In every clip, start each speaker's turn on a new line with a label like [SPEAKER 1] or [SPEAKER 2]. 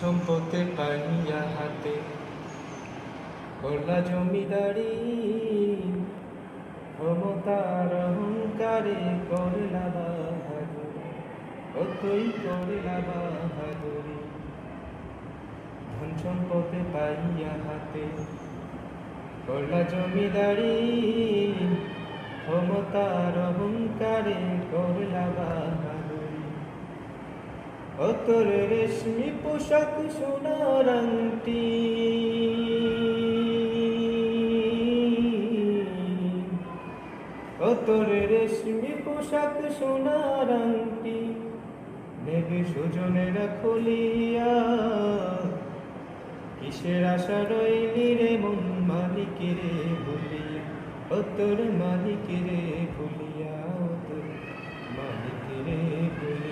[SPEAKER 1] সম্পদে পাইয়া হাতে। করলা জমিদারি, ক্ষমতার অহংকারে করলা বাহাদুরি, কতই করলা বাহাদুরি। ধন সম্পদে পাইয়া হাতে। করলা জমিদারি, ক্ষমতার অহংকারে করলা বাহাদুরি। ও তোর রেশমি পোশাক সোনার আংটি। ও তোর রেশমি পোশাক সোনার আংটি। নেবে সুজনেরা খুলিয়া। কিসের আশা রইলি রে মন মালিকেরে ভুলিয়া ও তোর মালিকেরে ভুলিয়া ও তোর মালিকেরে ভুলিয়া।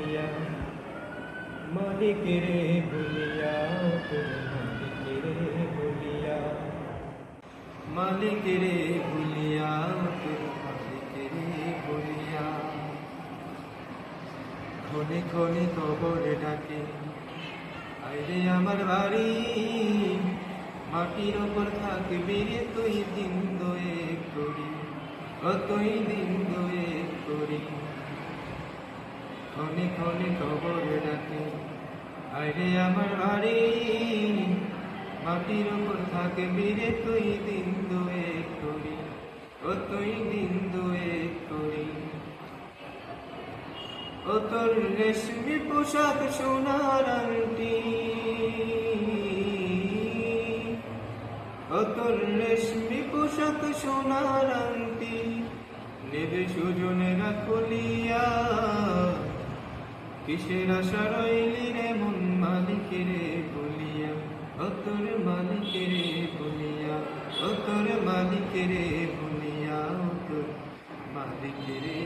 [SPEAKER 1] মালিকেরে ভুলিয়া ও তোর মালিকেরে ভুলিয়া মালিকেরে ভুলিয়া ও তোর মালিকেরে ভুলিয়া খনি খনি কবরে ডাকে, আইরে আমার বাড়ি, মাটির ওপর থাকবি রে তুই দিন দোয়ে করি, ও তুই দিন দোয়ে করি। খনি খনি কবরে ডাকে আইরে আমার বাড়ি, মাটির ওপর থাকবি রে তুই দিন দোয়ে করি, ও তুই দিন দোয়ে করি। ও তোর রেশমি পোশাক সোনার আংটি, ও তোর রেশমি পোশাক সোনার আংটি, নেবে সুজনেরা খুলিয়া কিসের আশা রইলি রে মালিকেরে বলিয়া ও তোর মালিকেরে বলিয়া ও তোর মালিকেরে বলিয়া ও তোর মালিকেরে